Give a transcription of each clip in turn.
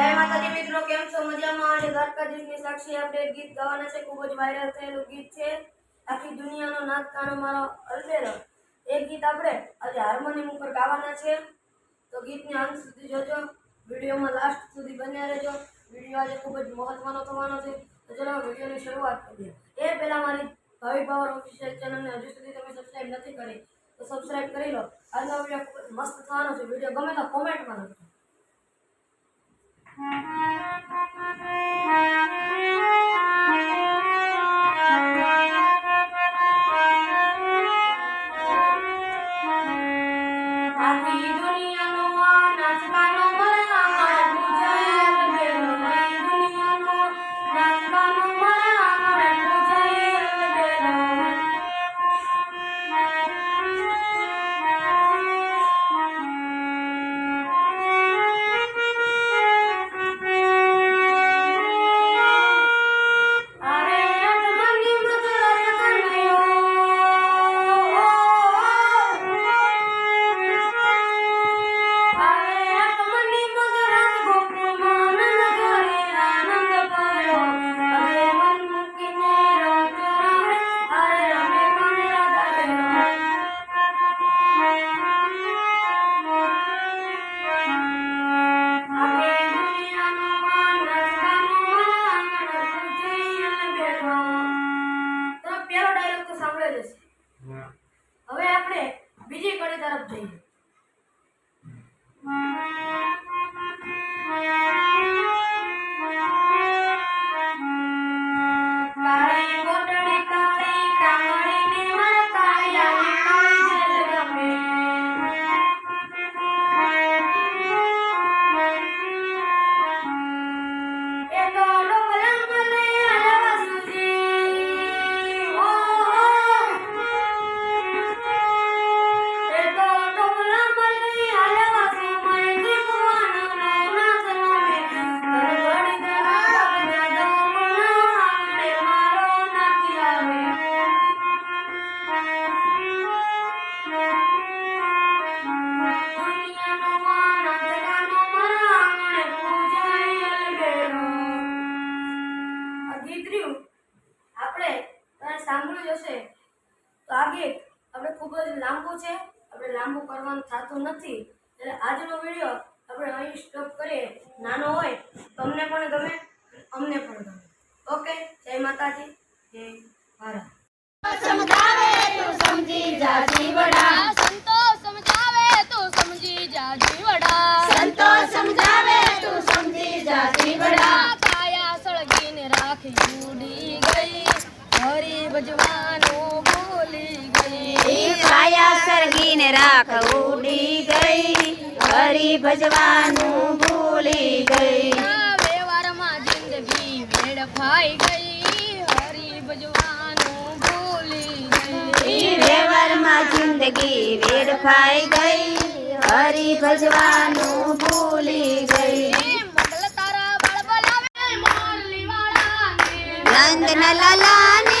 જય માતાજી મિત્રો, કેમ છો? મજામાં? આજે દ્વારકાધીશની સાક્ષી આપણે ગીત ગાવાના છે. ખૂબ જ વાયરલ થયેલું ગીત છે. આખી દુનિયાનો નાચ કાનો મારો અલબેલો એ ગીત આપણે આજે હાર્મોનિયમ ઉપર ગાવાના છે. તો ગીતને અંત સુધી જોજો. વિડીયોમાં લાસ્ટ સુધી બન્યા રહેજો. વીડિયો આજે ખૂબ જ મહત્વનો થવાનો છે. તો ચલો વિડીયોની શરૂઆત કરીએ. એ પહેલાં મારી ભાવિ પાવર ઓફિશિયલ ચેનલને હજુ સુધી તમે સબસ્ક્રાઇબ નથી કરી, તો સબસ્ક્રાઇબ કરી લો. આજનો વીડિયો મસ્ત થવાનો છે. વીડિયો ગમે તો કોમેન્ટમાં લખજો. நடத்தை લાંબુ છે? આપણે લાંબુ કરવાનું થતું નથી. એટલે આજનો વીડિયો આપણે અહીં સ્ટોપ કરીએ. નાનો હોય તમને પણ ગમે અમને પણ ગમે. ઓકે જય માતાજી. જય ભારત. સમજાવે તું સમજી જા જીવડા. સંતો સમજાવે તું સમજી જા જીવડા. સંતો સમજાવે તું સમજી જા જીવડા. કાયા સળગીને રાખી ઉડી ગઈ. હરી ભજવાનું ઈ કાયા રાખ ઉડી ગઈ. હરી ભજવાનું ભૂલી ગઈ. વ્યવહારમાં જિંદગી વેડફાઈ ગઈ. હરી ભજવાનું ભૂલી ગઈ. વ્યવહારમાં જિંદગી વેડફાઈ ગઈ. હરી ભજવાનું ભૂલી ગઈ. એ મંગલ તારા બળ બોલાવે મોરલી વાળાને નંદ લાલાને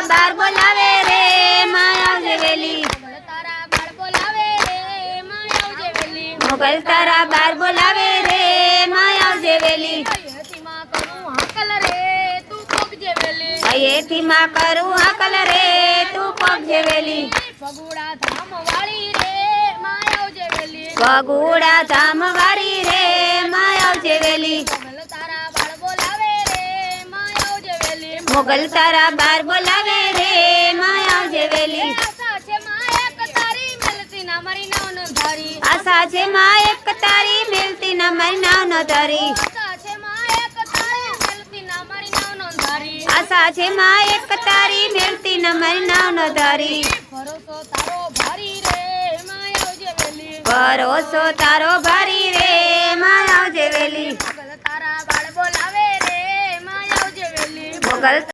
તારા બાર બોલાવે રે માયા જેવેલી તારા બાળ બોલાવે રે માયાવ જેવેલી મોગલ તારા બાર બોલાવે રે માયા જેવેલી હતી માં કરું હાકલ રે તું જેવેલી અયેથી માં કરું હકલ રે તું પગ જેવેલી ફગુડા ધામ વાળી રે માયાવ જેવેલી વગુડા ધામ વાળી રે માયાવ જેવેલી મોગલ તારા બાર બોલાવે રે માયા જેવેલી આશા છે માં એક તારી મિલતી ના મારી નાવ નો ધારી. આશા છે માં એક તારી મિલતી ના મારી નાવ ન ધરી. આશા છે માં એક તારી આશા সকালে